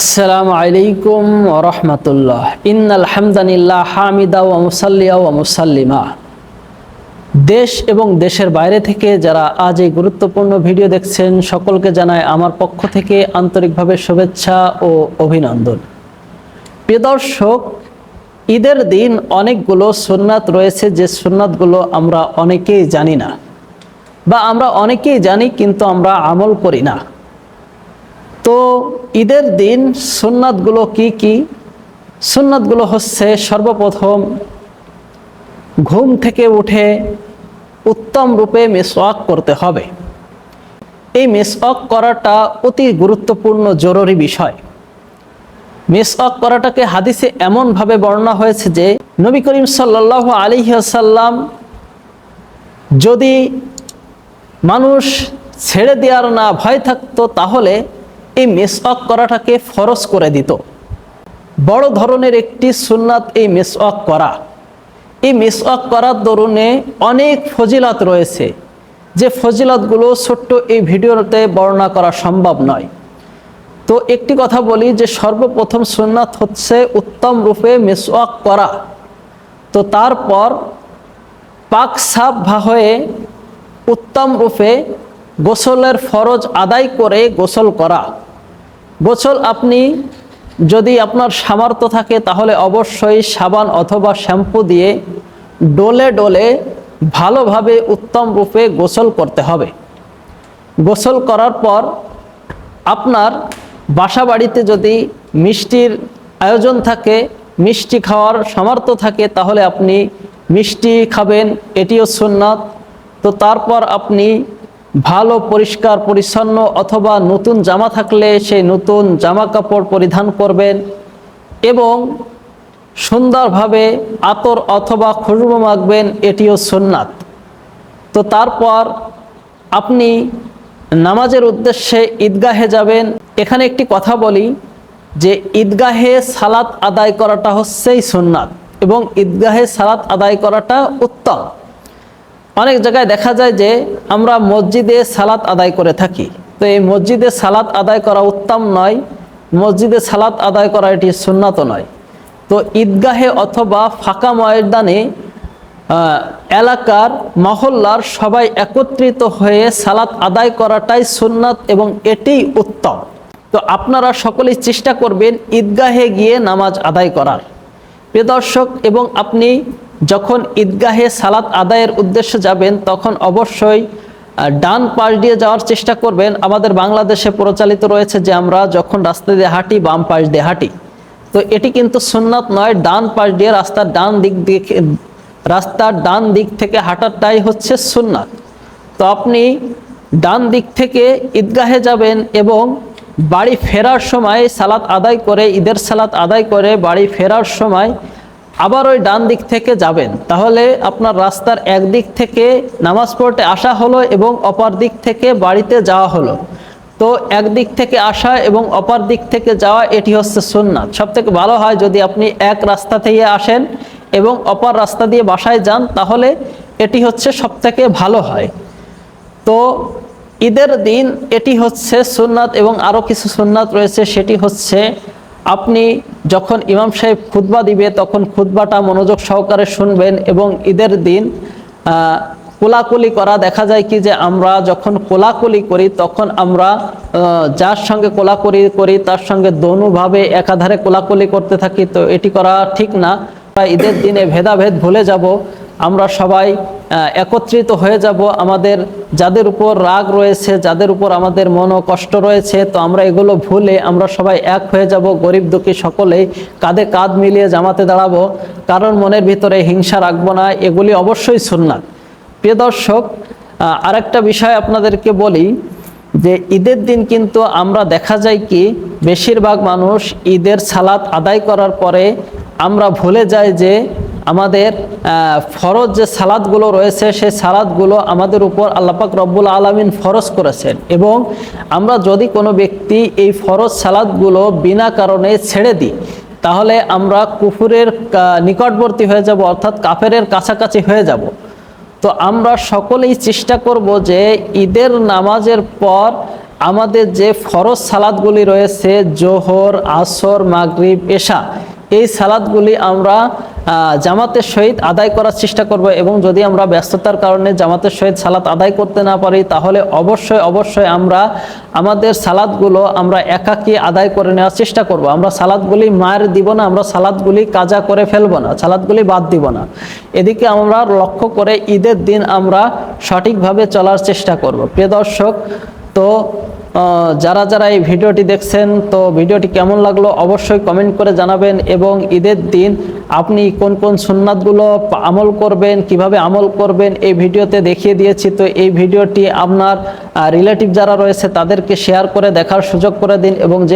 আসসালামু আলাইকুম রহমতুল্লাহ। ইন্নাল হামদানিল্লাহ হামিদা ওয়া মুসাল্লিয়া ওয়া মুসাল্লিমা। দেশ এবং দেশের বাইরে থেকে যারা আজ এই গুরুত্বপূর্ণ ভিডিও দেখছেন, সকলকে জানায় আমার পক্ষ থেকে আন্তরিকভাবে শুভেচ্ছা ও অভিনন্দন। প্রিয় দর্শক, ঈদের দিন অনেকগুলো সুন্নাত রয়েছে, যে সুন্নাতগুলো আমরা অনেকেই জানি না। বা আমরা অনেকেই জানি, কিন্তু আমরা আমল করি না। তো ঈদের দিন সুন্নাতগুলো কি কি? সুন্নাতগুলো হচ্ছে সর্বপ্রথম ঘুম থেকে উঠে উত্তম রূপে মেসওয়াক করতে হবে। এই মেসওয়াক করাটা অতি গুরুত্বপূর্ণ, জরুরি বিষয়। মেসওয়াক করাটাকে হাদিসে এমনভাবে বর্ণনা হয়েছে যে, নবী করিম সাল্লাহ আলিহাসাল্লাম যদি মানুষ ছেড়ে দেওয়ার না ভয় থাকতো, তাহলে এই মেসওয়াক করাটাকে ফরজ করে দিত। বড় ধরনের একটি সুন্নাত এই মেসওয়াক করা। এই মেসওয়াক করার দরুনে অনেক ফজিলাত রয়েছে। যে ফজিলাতগুলো ছোট্ট এই ভিডিওতে বর্ণনা করা সম্ভব নয়। তো একটি কথা বলি যে সর্বপ্রথম সুন্নাত হচ্ছে উত্তম রূপে মেসওয়াক করা। তো তারপর পাক সাফ হয়ে উত্তম রূপে গোসলের ফরজ আদায় করে গোসল করা। গোসল আপনি যদি আপনার সামর্থ্য থাকে, তাহলে অবশ্যই সাবান অথবা শ্যাম্পু দিয়ে ডোলে ডোলে ভালোভাবে উত্তম রূপে গোসল করতে হবে। গোসল করার পর আপনার বাসা বাড়িতে যদি মিষ্টির আয়োজন থাকে, মিষ্টি খাওয়ার সামর্থ্য থাকে, তাহলে আপনি মিষ্টি খাবেন, এটিও সুন্নাত। তো তারপর আপনি ভালো, পরিষ্কার, পরিচ্ছন্ন অথবা নতুন জামা থাকলে সেই নতুন জামা কাপড় পরিধান করবেন এবং সুন্দরভাবে আতর অথবা খুশবু মাখবেন, এটিও সুন্নাত। তো তারপর আপনি নামাজের উদ্দেশ্যে ঈদগাহে যাবেন। এখানে একটি কথা বলি যে ঈদগাহে সালাত আদায় করাটা হচ্ছেই সুন্নাত এবং ঈদগাহে সালাত আদায় করাটা উত্তম। অনেক জায়গায় দেখা যায় যে আমরা মসজিদে সালাত আদায় করে থাকি। তো এই মসজিদে সালাত আদায় করা উত্তম নয়, মসজিদে সালাত আদায় করা এটি সুন্নাত নয়। তো ঈদগাহে অথবা ফাঁকা ময়দানে এলাকার, মহল্লার সবাই একত্রিত হয়ে সালাত আদায় করাটাই সুন্নাত এবং এটিই উত্তম। তো আপনারা সকলেই চেষ্টা করবেন ঈদগাহে গিয়ে নামাজ আদায় করার। প্রিয় দর্শক, এবং আপনি যখন ঈদগাহে সালাত আদায়ের উদ্দেশ্যে যাবেন, তখন অবশ্যই ডান পাশ দিয়ে যাওয়ার চেষ্টা করবেন। আমাদের বাংলাদেশে প্রচালিত রয়েছে যে আমরা যখন রাস্তা দিয়ে হাঁটি, বাম পাশ দিয়ে হাঁটি। তো এটি কিন্তু সুন্নাত নয়, ডান পাশ দিয়ে রাস্তার ডান দিক দিয়ে রাস্তার ডান দিক থেকে হাঁটাটাই হচ্ছে সুন্নাত। তো আপনি ডান দিক থেকে ঈদগাহে যাবেন এবং বাড়ি ফেরার সময় সালাত আদায় করে, ঈদের সালাত আদায় করে বাড়ি ফেরার সময় আবার ওই ডান দিক থেকে যাবেন। তাহলে আপনার রাস্তার একদিক থেকে নামাজ পড়তে আসা হলো এবং অপর দিক থেকে বাড়িতে যাওয়া হলো। তো একদিক থেকে আসা এবং অপর দিক থেকে যাওয়া, এটি হচ্ছে সুন্নাত। সব থেকে ভালো হয় যদি আপনি এক রাস্তা থেকে আসেন এবং অপর রাস্তা দিয়ে বাসায় যান, তাহলে এটি হচ্ছে সব থেকে ভালো হয়। তো ঈদের দিন এটি হচ্ছে সুন্নাত এবং আরও কিছু সুন্নাত রয়েছে, সেটি হচ্ছে আপনি যখন ইমাম সাহেব খুতবা দিবে, তখন খুতবাটা মনোযোগ সহকারে শুনবেন এবং ঈদের দিন কোলাকুলি করা দেখা যায় কি যে আমরা যখন কোলাকুলি করি, তখন আমরা যার সঙ্গে কোলাকুলি করি, তার সঙ্গে দনুভাবে একাধারে কোলাকুলি করতে থাকি। তো এটি করা ঠিক না। ঈদের দিনে ভেদাভেদ ভুলে যাব। আমরা সবাই একত্রিত হয়ে যাব আমাদের, যাদের উপর রাগ রয়েছে, যাদের উপর আমাদের মন কষ্ট রয়েছে, তো আমরা এগুলো ভুলে আমরা সবাই এক হয়ে যাব, গরিব দুঃখী সকলেই কাঁধে কাঁধ মিলিয়ে জামাতে দাঁড়াবো। কারণ মনের ভিতরে হিংসা রাখব না, এগুলি অবশ্যই সুন্নাত। প্রিয় দর্শক আরেকটা বিষয় আপনাদেরকে বলি যে, ঈদের দিন কিন্তু আমরা দেখা যায় কি, বেশিরভাগ মানুষ ঈদের সালাত আদায় করার পরে আমরা ভুলে যাই যে আমাদের ফরজ যে সালাদগুলো রয়েছে, সেই সালাদগুলো আমাদের উপর আল্লাপাক রব্বুল আলমিন ফরজ করেছেন এবং আমরা যদি কোনো ব্যক্তি এই ফরজ সালাদগুলো বিনা কারণে ছেড়ে দিই, তাহলে আমরা কুফুরের নিকটবর্তী হয়ে যাব, অর্থাৎ কাফেরের কাছাকাছি হয়ে যাব। তো আমরা সকলেই চেষ্টা করব যে ঈদের নামাজের পর আমাদের যে ফরজ সালাদগুলি রয়েছে, জোহর, আসর, মাগরিব, এশা, এই সালাদগুলি আমরা জামাতের সহিত আদায় করার চেষ্টা করব এবং যদি আমরা ব্যস্ততার কারণে জামাতের সহিত সালাত আদায় করতে না পারি, তাহলে অবশ্যই অবশ্যই আমরা আমাদের সালাদগুলো আমরা একাকী আদায় করে নেওয়ার চেষ্টা করব। আমরা সালাদগুলি মায়ের দিব না, আমরা সালাদগুলি কাজা করে ফেলব না সালাদগুলি বাদ দিব না। এদিকে আমরা লক্ষ্য করে ঈদের দিন আমরা সঠিকভাবে চলার চেষ্টা করব। প্রিয় দর্শক, তো যারা যারা এই ভিডিওটি দেখছেন, তো ভিডিওটি কেমন লাগল অবশ্যই কমেন্ট করে জানাবেন এবং ঈদের দিন আপনি কোন কোন সুন্নাতগুলো আমল করবেন, কীভাবে আমল করবেন, এই ভিডিওতে দেখিয়ে দিয়েছি। তো এই ভিডিওটি আপনার রিলেটিভ যারা রয়েছে তাদেরকে শেয়ার করে দেখার সুযোগ করে দিন এবং যে